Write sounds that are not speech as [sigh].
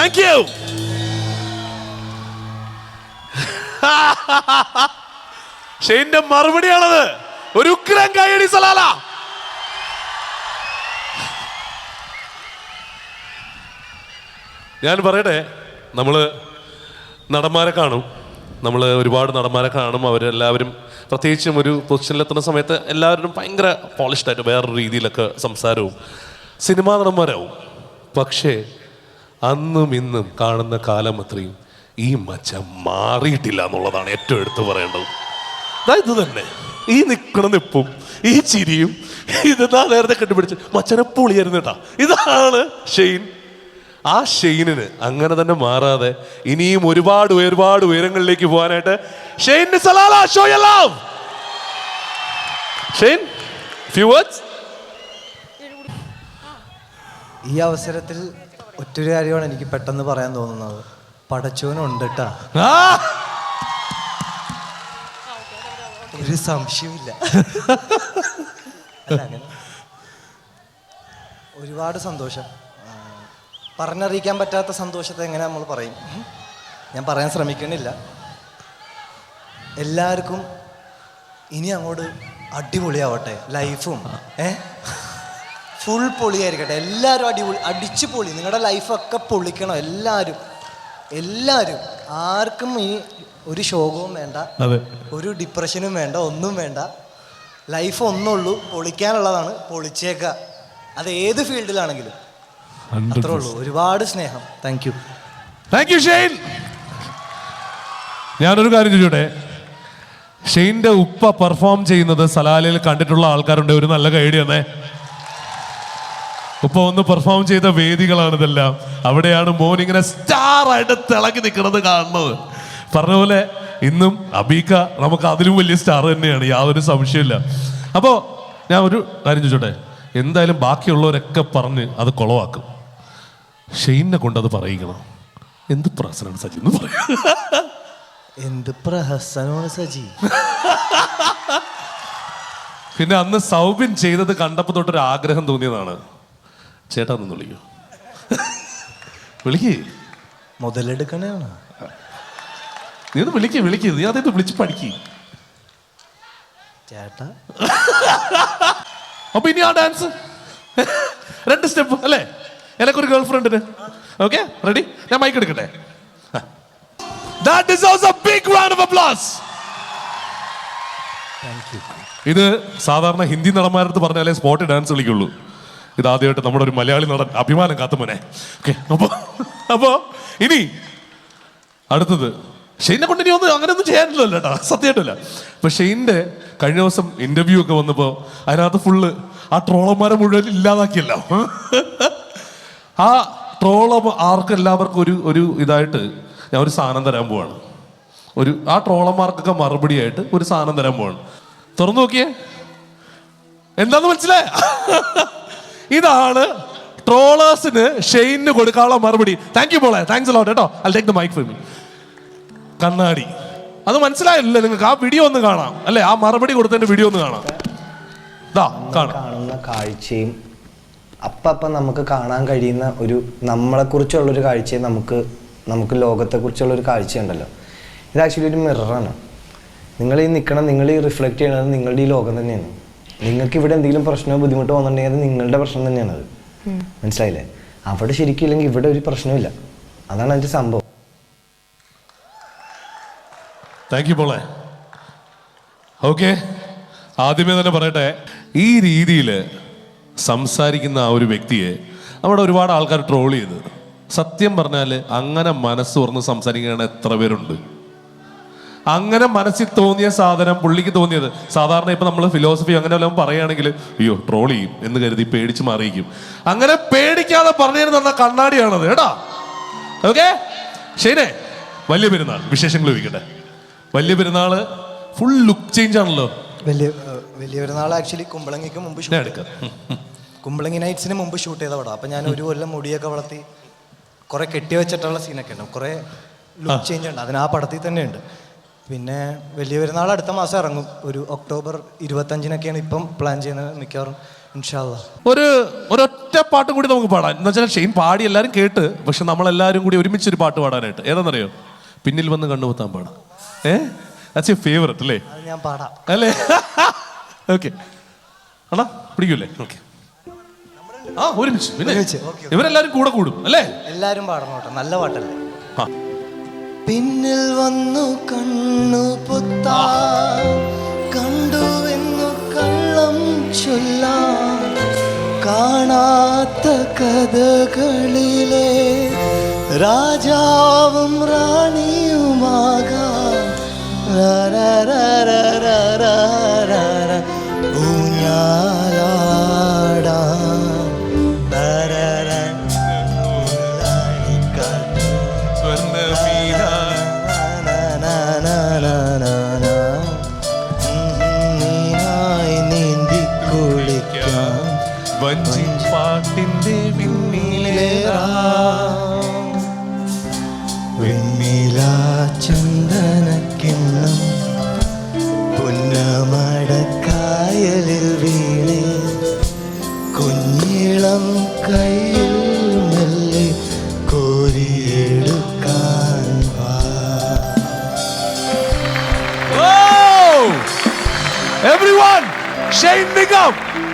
അറബിയൻ you. [laughs] ഷെയിന്റെ മറുപടിയാണത്. ഒരു ഉക്രം കൈയടി Salalah. ഞാൻ പറയട്ടെ നമ്മൾ നടന്മാരെ കാണും. നമ്മൾ ഒരുപാട് നടന്മാരെ കാണും. അവരെല്ലാവരും പ്രത്യേകിച്ചും ഒരു പൊസിഷനിലെത്തുന്ന സമയത്ത് എല്ലാവരും ഭയങ്കര പോളിഷ്ഡ് ആയിട്ട് വേറൊരു രീതിയിലൊക്കെ സംസാരവും സിനിമാ നടന്മാരാവും. പക്ഷേ അന്നും ഇന്നും കാണുന്ന കാലം അത്രയും ഈ മച്ച മാറിയിട്ടില്ല എന്നുള്ളതാണ് ഏറ്റവും എടുത്തു പറയേണ്ടത്. അതായത് തന്നെ. ഈ നിൽക്കണ നിപ്പും ഈ ചിരിയും ഇതെന്നാ നേരത്തെ കണ്ടുപിടിച്ച് മച്ചനെ പൊളിയായിരുന്നു കേട്ടാ. ഇതാണ് ഷെയ്ൻ. ആ ഷെയ്നിന് അങ്ങനെ തന്നെ മാറാതെ ഇനിയും ഒരുപാട് ഒരുപാട് ഉയരങ്ങളിലേക്ക് പോകാനായിട്ട് ഷെയ്ൻ സലാല ഷെയ്ൻ ഈ അവസരത്തിൽ ഒറ്റൊരു കാര്യമാണ് എനിക്ക് പെട്ടെന്ന് പറയാൻ തോന്നുന്നത്. പടച്ചോനുണ്ട് കേട്ടാ ഒരു സംശയമില്ല അല്ല, അങ്ങനെ. ഒരുപാട് സന്തോഷം. പറഞ്ഞറിയിക്കാൻ പറ്റാത്ത സന്തോഷത്തെ എങ്ങനെ നമ്മൾ പറയും? ഞാൻ പറയാൻ ശ്രമിക്കണില്ല. എല്ലാവർക്കും ഇനി അങ്ങോട്ട് അടിപൊളിയാവട്ടെ ലൈഫും. ഏ? ഫുൾ പൊളിയായിരിക്കട്ടെ. എല്ലാവരും അടിപൊളി അടിച്ച് പൊളി. നിങ്ങളുടെ ലൈഫൊക്കെ പൊളിക്കണം എല്ലാവരും. എല്ലാവരും. ആർക്കും ഈ ഒരു ശോകവും വേണ്ട. ഒരു ഡിപ്രഷനും വേണ്ട ഒന്നും വേണ്ട. ലൈഫ് ഒന്നുള്ളൂ. പൊളിക്കാനുള്ളതാണ്. പൊളിച്ചേക്കുക അത് ഏത് ഫീൽഡിലാണെങ്കിലും. അത്രേ ഉള്ളൂ. ഒരുപാട് സ്നേഹം. Thank you thank you Shane ഞാനൊരു കാര്യം ചോദിച്ചോട്ടെ? ഷെയ്ന്റെ ഉപ്പ പെർഫോം ചെയ്യുന്നത് സലാലയിൽ കണ്ടിട്ടുള്ള ആൾക്കാരുണ്ട്. ഒരു നല്ല കൈഡി തന്നെ. ഉപ്പ ഒന്ന് പെർഫോം ചെയ്ത വേദികളാണ് ഇതെല്ലാം അവിടെയാണ് മോൻ ഇങ്ങനെ സ്റ്റാർ ആയിട്ട് തിളങ്ങി നിൽക്കുന്നത് കാണുന്നത്. പറഞ്ഞ പോലെ ഇന്നും അബീക്ക നമുക്ക് അതിലും വലിയ സ്റ്റാർ തന്നെയാണ് യാതൊരു സംശയമില്ല അപ്പോൾ ഞാൻ ഒരു കാര്യം ചോദിച്ചോട്ടെ? എന്തായാലും ബാക്കിയുള്ളവരൊക്കെ പറഞ്ഞ് അത് കുളവാക്കും. ഷെയ്നെ കൊണ്ട് അത് പറയിക്കണം. എന്ത് പ്രഹസനാണ് സജി എന്ന് പറയാ. എന്ത് പ്രഹസനമാണ് സജി? പിന്നെ അന്ന് സൗബിൻ ചെയ്തത് കണ്ടപ്പോൾ തൊട്ടൊരു ആഗ്രഹം തോന്നിയതാണ്. ചേട്ടാ ഒന്ന് വിളിക്കൂ. വിളിക്കേ. മുതലെടുക്കണേണ്? നീ ഒന്ന് വിളിക്കേ വിളിക്കേ. നീ അതേത് വിളിച്ച് പഠിക്കേ. ചേട്ടാ. അപ്പൊ ഇനി ആ ഡാൻസ് രണ്ട് സ്റ്റെപ്പ് അല്ലേ? എനക്കൊരു ഗേൾ ഫ്രണ്ടിന് ഓക്കെ റെഡി ഞാൻ മൈക്ക് എടുക്കട്ടെ. ദാറ്റ് ബിഗ് റൗണ്ട് ഓഫ് ഇത് സാധാരണ ഹിന്ദി നടന്മാരടുത്ത് പറഞ്ഞാലേ സ്പോട്ട് ഡാൻസ് വിളിക്കുള്ളൂ ഇത് ആദ്യമായിട്ട് നമ്മുടെ ഒരു മലയാളി നടൻ അഭിമാനം കാത്തുമോനെ ഓക്കെ അപ്പോൾ അപ്പോ ഇനി അടുത്തത്. ഷെയ്നെ കൊണ്ട് ഇനി ഒന്നും അങ്ങനെ ഒന്നും ചെയ്യാനില്ലല്ലോ കേട്ടോ സത്യമായിട്ടല്ല. അപ്പൊ ഷെയ്ന്റെ കഴിഞ്ഞ ദിവസം ഇന്റർവ്യൂ ഒക്കെ വന്നപ്പോ അതിനകത്ത് ഫുള്ള് ആ ട്രോളന്മാരെ മുഴുവൻ ഇല്ലാതാക്കിയല്ലോ. ആ ട്രോള ആർക്കും എല്ലാവർക്കും ഒരു ഒരു ഇതായിട്ട് ഞാൻ ഒരു സാധനം തരാൻ പോവാണ്. ഒരു ആ ട്രോളന്മാർക്കൊക്കെ മറുപടി ആയിട്ട് ഒരു സാധനം തരാൻ പോവാണ്. തുറന്നു നോക്കിയേ. എന്താന്ന് മനസ്സിലായ? ഇതാണ് ട്രോളേഴ്സിന് ഷെയിന് കൊടുക്കാനുള്ള മറുപടി. താങ്ക് യു പോളെ താങ്ക്സ് ലോട്ട് കേട്ടോ. I take the mike for me കണ്ണാടി. അത് മനസ്സിലായില്ലേ? നിങ്ങൾക്ക് ആ വീഡിയോ ഒന്ന് കാണാം. അല്ലേ? ആ മറുപടി കൊടുത്തതിന്റെ വീഡിയോ ഒന്ന് കാണാം. ദാ കാണാം. കാണുന്ന കാഴ്ചയും അപ്പം നമുക്ക് കാണാൻ കഴിയുന്ന ഒരു നമ്മളെക്കുറിച്ചുള്ളൊരു കാഴ്ചയും നമുക്ക് നമുക്ക് ലോകത്തെക്കുറിച്ചുള്ളൊരു കാഴ്ചയുണ്ടല്ലോ. ഇത് ആക്ച്വലി ഒരു മിററാണ് നിങ്ങൾ ഈ നിൽക്കണം നിങ്ങൾ ഈ റിഫ്ലക്റ്റ് ചെയ്യണത് നിങ്ങളുടെ ഈ ലോകം തന്നെയാണ്. നിങ്ങൾക്ക് ഇവിടെ എന്തെങ്കിലും പ്രശ്നമോ ബുദ്ധിമുട്ടോ വന്നിട്ടുണ്ടെങ്കിൽ അത് നിങ്ങളുടെ പ്രശ്നം തന്നെയാണ് അത്. മനസ്സിലായില്ലേ? അവിടെ ശരിക്കും ഇല്ലെങ്കിൽ ഇവിടെ ഒരു പ്രശ്നമില്ല അതാണ് അതിന്റെ സംഭവം. താങ്ക് യു പോളെ ഓക്കെ ആദ്യമേ തന്നെ പറയട്ടെ ഈ രീതിയിൽ സംസാരിക്കുന്ന ആ ഒരു വ്യക്തിയെ അവിടെ ഒരുപാട് ആൾക്കാർ ട്രോൾ ചെയ്ത്. സത്യം പറഞ്ഞാൽ അങ്ങനെ മനസ്സ് തുറന്ന് സംസാരിക്കുന്ന എത്ര പേരുണ്ട്. അങ്ങനെ മനസ്സിൽ തോന്നിയ സാധനം പുള്ളിക്ക് തോന്നിയത്. സാധാരണ ഇപ്പൊ നമ്മൾ ഫിലോസഫി അങ്ങനെ വല്ലതും പറയുകയാണെങ്കിൽ അയ്യോ ട്രോൾ ചെയ്യും എന്ന് കരുതി പേടിച്ച് മാറിയിരിക്കും. അങ്ങനെ പേടിക്കാതെ പറഞ്ഞു തന്ന കണ്ണാടിയാണത് കേട്ടാ? ഓക്കെ ശരി വലിയ പെരുന്നാൾ. വിശേഷങ്ങൾ ചോദിക്കട്ടെ. വലിയ പെരുന്നാൾ ഫുൾ ലുക്ക് ചേഞ്ച് ആണല്ലോ. വലിയ വലിയ പെരുന്നാൾ ആക്ച്വലി കുമ്പളങ്ങിക്ക് മുമ്പ് ഷൂട്ട് എടുക്കാം. കുമ്പളങ്ങി നൈറ്റ്സിന് മുമ്പ് ഷൂട്ട് ചെയ്ത പടം അപ്പം ഞാൻ ഒരു കൊല്ലം മുടിയൊക്കെ വളർത്തി കുറെ കെട്ടി വെച്ചിട്ടുള്ള സീനൊക്കെ ഉണ്ട്. കുറെ ലുക്ക് ചേഞ്ച് ഉണ്ട്. അതിന് ആ പടത്തിൽ തന്നെ ഉണ്ട് പിന്നെ വലിയ പെരുന്നാൾ അടുത്ത മാസം ഇറങ്ങും. ഒരു ഒക്ടോബർ ഇരുപത്തഞ്ചിനൊക്കെയാണ് ഇപ്പം പ്ലാൻ ചെയ്യുന്നത് മിക്കവാറും ഇൻഷാല്ല ഒരു ഒരൊറ്റ പാട്ട് കൂടി നമുക്ക് പാടാം. എന്ന് വെച്ചാൽ ഷെയ്ൻ പാടി എല്ലാവരും കേട്ട് പക്ഷെ നമ്മളെല്ലാവരും കൂടി ഒരുമിച്ച് ഒരു പാട്ട് പാടാനായിട്ട്. ഏതാണെന്നറിയോ പിന്നിൽ വന്ന് കണ്ടുപോത്താൻ പാടാം. ഏ? ദാറ്റ്സ് യുവർ ഫേവററ്റ് അല്ലേ? ഞാൻ പാടാം. അല്ലേ? ഓക്കെ ആണോ പിടിക്കൂലേ? ഓക്കെ ആ ഒരുമിച്ച്. പിന്നെ ഇവരെല്ലാവരും കൂടെ കൂടും അല്ലേ? എല്ലാവരും പാടണം കേട്ടോ. നല്ല പാട്ടല്ലേ? പിന്നിൽ വന്നു കണ്ണു പൊത്താ. കണ്ടുവെന്നു കള്ളം ചൊല്ലാം. കാണാത്ത കഥകളിലെ രാജാവും റാണിയുമാകാം. Everyone, shame big up.